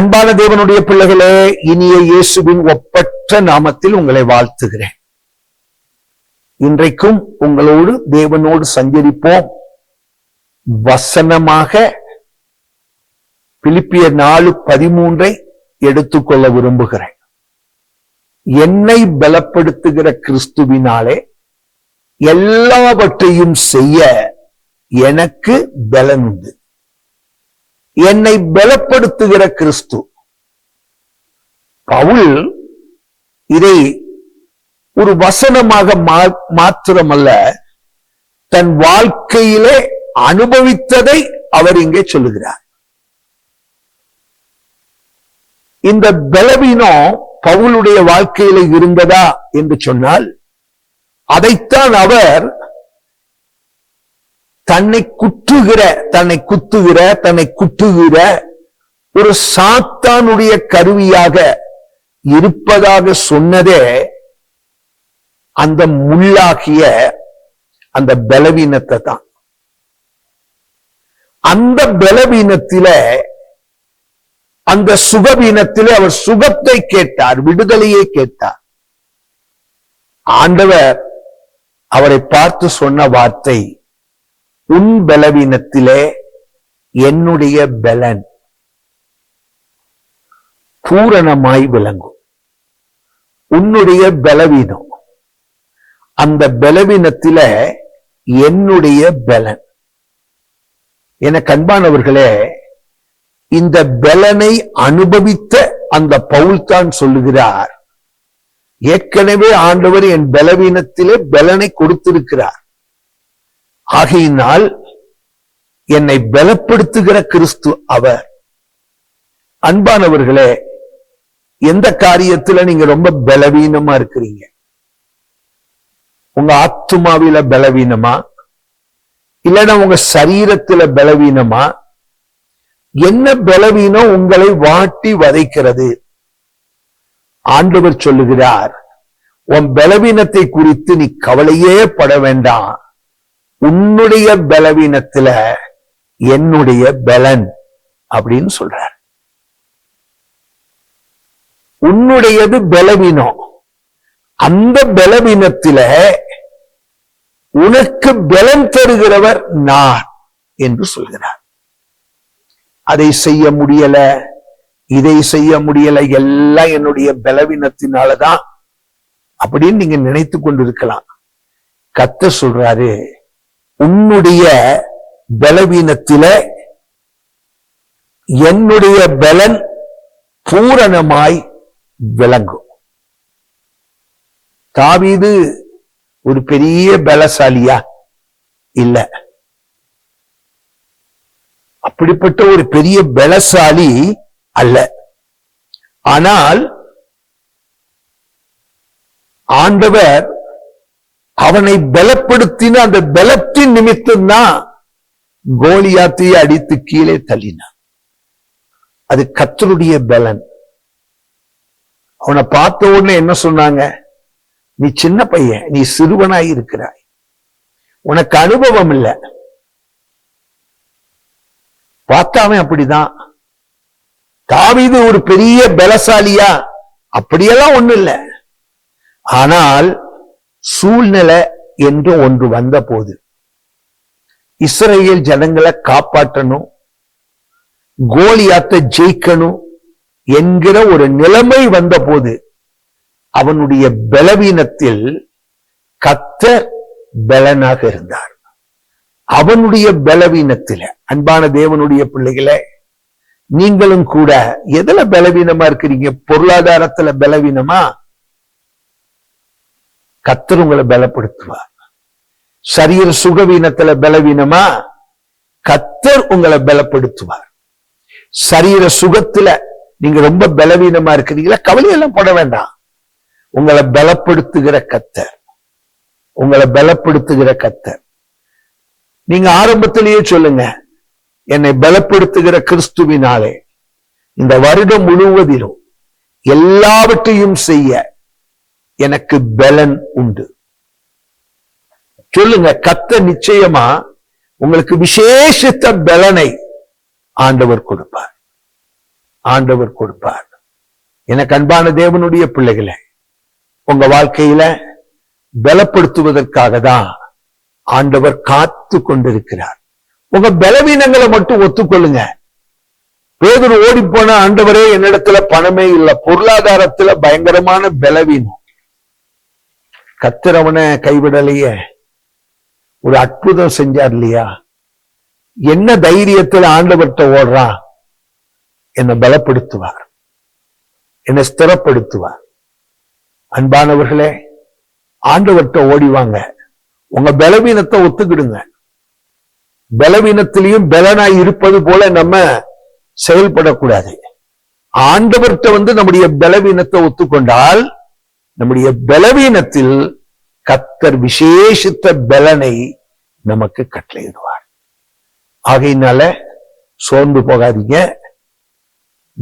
அன்பான தேவனுடைய பிள்ளைகளே இனிய இயேசுவின் ஒப்பற்ற நாமத்தில் உங்களை வாழ்த்துகிறேன். இன்றைக்கும் உங்களோடு தேவனோடு சஞ்சரிப்போம். வசனமாக பிலிப்பிய நாலு பதிமூன்றை எடுத்துக்கொள்ள விரும்புகிறேன். என்னை பலப்படுத்துகிற கிறிஸ்துவினாலே எல்லாவற்றையும் செய்ய எனக்கு பலன் உண்டு என்னை பலப்படுத்துகிற கிறிஸ்து. பவுல் இதை ஒரு வசனமாக மாத்திரமல்ல தன் வாழ்க்கையிலே அனுபவித்ததை அவர் இங்கே சொல்லுகிறார். இந்த பலவீனம் பவுலுடைய வாழ்க்கையில இருந்ததா என்று சொன்னால் அதைத்தான் அவர் தன்னை குற்றுகிற தன்னை குத்துகிற தன்னை குட்டுகிற ஒரு சாத்தானுடைய கருவியாக இருப்பதாக சொன்னதே அந்த முள்ளாகிய அந்த பலவீனத்தை தான். அந்த பலவீனத்தில அந்த சுகவீனத்திலே அவர் சுகத்தை கேட்டார் விடுதலையை கேட்டார். ஆண்டவர் அவரை பார்த்து சொன்ன வார்த்தை உன் பலவீனத்திலே என்னுடைய பலன் பூரணமாய் விளங்கும். உன்னுடைய பலவீனம். அந்த பலவீனத்தில என்னுடைய பலன். என கண்பானவர்களே இந்த பலனை அனுபவித்த அந்த பவுல் தான் சொல்லுகிறார் ஏற்கனவே ஆண்டவர் என் பலவீனத்திலே பலனை கொடுத்திருக்கிறார். ஆகையினால் என்னை பலப்படுத்துகிற கிறிஸ்து அவர். அன்பானவர்களே எந்த காரியத்துல நீங்க ரொம்ப பலவீனமா இருக்கிறீங்க? உங்க ஆத்துமாவில பலவீனமா? இல்லைன்னா உங்க சரீரத்துல பலவீனமா? என்ன பலவீனம் உங்களை வாட்டி வதைக்கிறது? ஆண்டவர் சொல்லுகிறார் உன் பலவீனத்தை குறித்து நீ கவலையே பட வேண்டாம். உன்னுடைய பலவீனத்துல என்னுடைய பலன் அப்படின்னு சொல்றார். உன்னுடையது பலவீனம். அந்த பலவீனத்தில உனக்கு பலன் தருகிறவர் நான் என்று சொல்கிறார். அதை செய்ய முடியல இதை செய்ய முடியல எல்லாம் என்னுடைய பலவீனத்தினாலதான் அப்படின்னு நீங்க நினைத்து கொண்டிருக்கலாம். கத்த சொல்றாரு உன்னுடைய பலவீனத்தில என்னுடைய பலன் பூரணமாய் விளங்கும். தாவீது ஒரு பெரிய பலசாலியா? இல்ல. அப்படிப்பட்ட ஒரு பெரிய பலசாலி அல்ல. ஆனால் ஆண்டவர் அவனை பலப்படுத்தின அந்த பலத்தின் நிமித்தம் தான் கோலியாத்தையே அடித்து கீழே தள்ளினான். அது கத்தருடைய பலன். அவனை பார்த்த உடனே என்ன சொன்னாங்க? நீ சின்ன பையன் நீ சிறுவனாய் இருக்கிறாய். உனக்கு அனுபவம் இல்லை. பார்த்தாவன் அப்படிதான். தாவிது ஒரு பெரிய பலசாலியா? அப்படியெல்லாம் ஒண்ணு இல்லை. ஆனால் சூழ்நிலை என்று ஒன்று வந்த போது இஸ்ரேல் ஜனங்களை காப்பாற்றணும் கோலியாத்தை ஜெயிக்கணும் என்கிற ஒரு நிலைமை வந்த போது அவனுடைய பலவீனத்தில் கத்தர் பலனாக இருந்தார். அவனுடைய பலவீனத்தில அன்பான தேவனுடைய பிள்ளைகளை நீங்களும் கூட எதுல பலவீனமா இருக்கிறீங்க? பொருளாதாரத்துல பலவீனமா? கத்தர் உங்களை பலப்படுத்துவார். சரீர சுகவீனத்துல பலவீனமா? கத்தர் உங்களை பலப்படுத்துவார். சரீர சுகத்துல நீங்க ரொம்ப பலவீனமா இருக்கிறீங்களா? கவலையெல்லாம் போட வேண்டாம். உங்களை பலப்படுத்துகிற கத்தர். உங்களை பலப்படுத்துகிற கத்தர். நீங்க ஆரம்பத்திலேயே சொல்லுங்க என்னை பலப்படுத்துகிற கிறிஸ்துவினாலே இந்த வருடம் முழுவதிலும் எல்லாவற்றையும் செய்ய எனக்கு பலன் உண்டு. சொல்லுங்க கத்த நிச்சயமா உங்களுக்கு விசேஷித்த பலனை ஆண்டவர் கொடுப்பார். ஆண்டவர் கொடுப்பார். எனக்கு அன்பான தேவனுடைய பிள்ளைகளை உங்க வாழ்க்கையில பலப்படுத்துவதற்காக தான் ஆண்டவர் காத்து கொண்டிருக்கிறார். உங்க பலவீனங்களை மட்டும் ஒத்துக்கொள்ளுங்க. பேதர் ஓடி போன ஆண்டவரே என்னிடத்துல பணமே இல்ல பொருளாதாரத்துல பயங்கரமான பலவீனம். கத்திரவனை கைவிடலையே. ஒரு அற்புதம் செஞ்சார் இல்லையா? என்ன தைரியத்துல ஆண்டவர்கிட்ட ஓடுறான் என்னை பலப்படுத்துவார். என்னை ஸ்திரப்படுத்துவார். அன்பானவர்களே ஆண்டவர்கிட்ட ஓடிவாங்க உங்க பலவீனத்தை ஒத்துக்கிடுங்க. பலவீனத்திலையும் பலனாய் இருப்பது போல நம்ம செயல்படக்கூடாது. ஆண்டவர்கிட்ட வந்து நம்முடைய பலவீனத்தை ஒத்துக்கொண்டால் நம்முடைய பலவீனத்தில் கத்தர் விசேஷித்த பலனை நமக்கு கட்டளையிடுவார். ஆகையினால சோர்ந்து போகாதீங்க.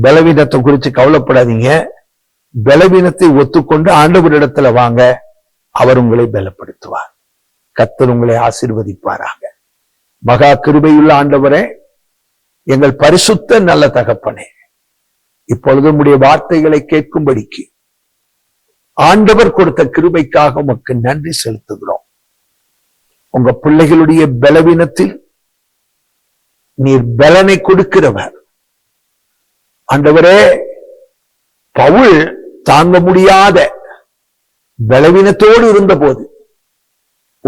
பலவீனத்தை குறித்து கவலைப்படாதீங்க. பலவீனத்தை ஒத்துக்கொண்டு ஆண்டவரிடத்துல வாங்க அவர் உங்களை பலப்படுத்துவார். கத்தர் உங்களை ஆசீர்வதிப்பாராக. மகா கிருபையுள்ள ஆண்டவரே எங்கள் பரிசுத்த நல்ல தகப்பனே இப்பொழுது உம்முடைய வார்த்தைகளை கேட்கும்படிக்கு ஆண்டவர் கொடுத்த கிருபைக்காக உமக்கு நன்றி செலுத்துகிறோம். உங்க பிள்ளைகளுடைய பலவீனத்தில் நீர் பலனை கொடுக்கிறவர். ஆண்டவரே பவுல் தாங்க முடியாத பலவீனத்தோடு இருந்தபோது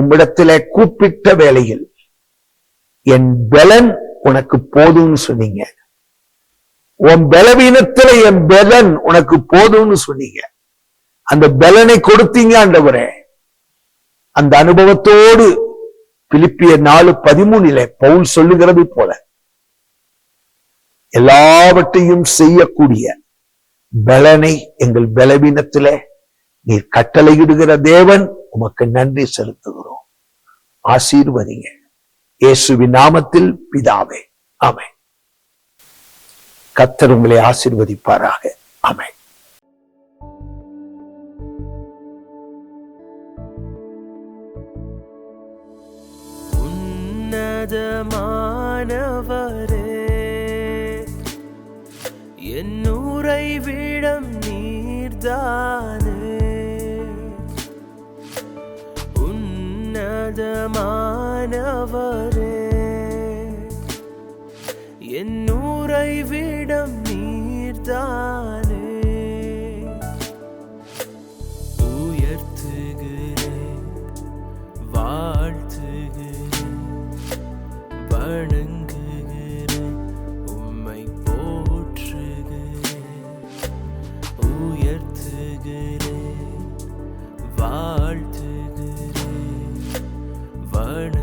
உம்மிடத்திலே கூப்பிட்ட வேளையில் என் பலன் உனக்கு போதும்னு சொன்னீங்க. உன் பலவீனத்துல என் பலன் உனக்கு போதும்னு சொன்னீங்க. அந்த பலனை கொடுத்தீங்க ஆண்டவரே. அந்த அனுபவத்தோடு பிலிப்பிய நாலு பதிமூணிலே பவுல் சொல்லுகிறது போல. எல்லாவற்றையும் செய்யக்கூடிய பலனை எங்கள் பலவீனத்திலே நீர் கட்டளையிடுகிற தேவன் உமக்கு நன்றி செலுத்துகிறோம். ஆசீர்வதிங்க. இயேசுவின் நாமத்தில் பிதாவே. ஆமை கத்தர் உங்களை ஆசீர்வதிப்பாராக. அமை உறைவிடம் நீர்தானே? உன்னதமானவரே. என் உறைவிடம் நீர்தான். வாழ்த்துகிறேன் வாழ்த்துகிறேன். வண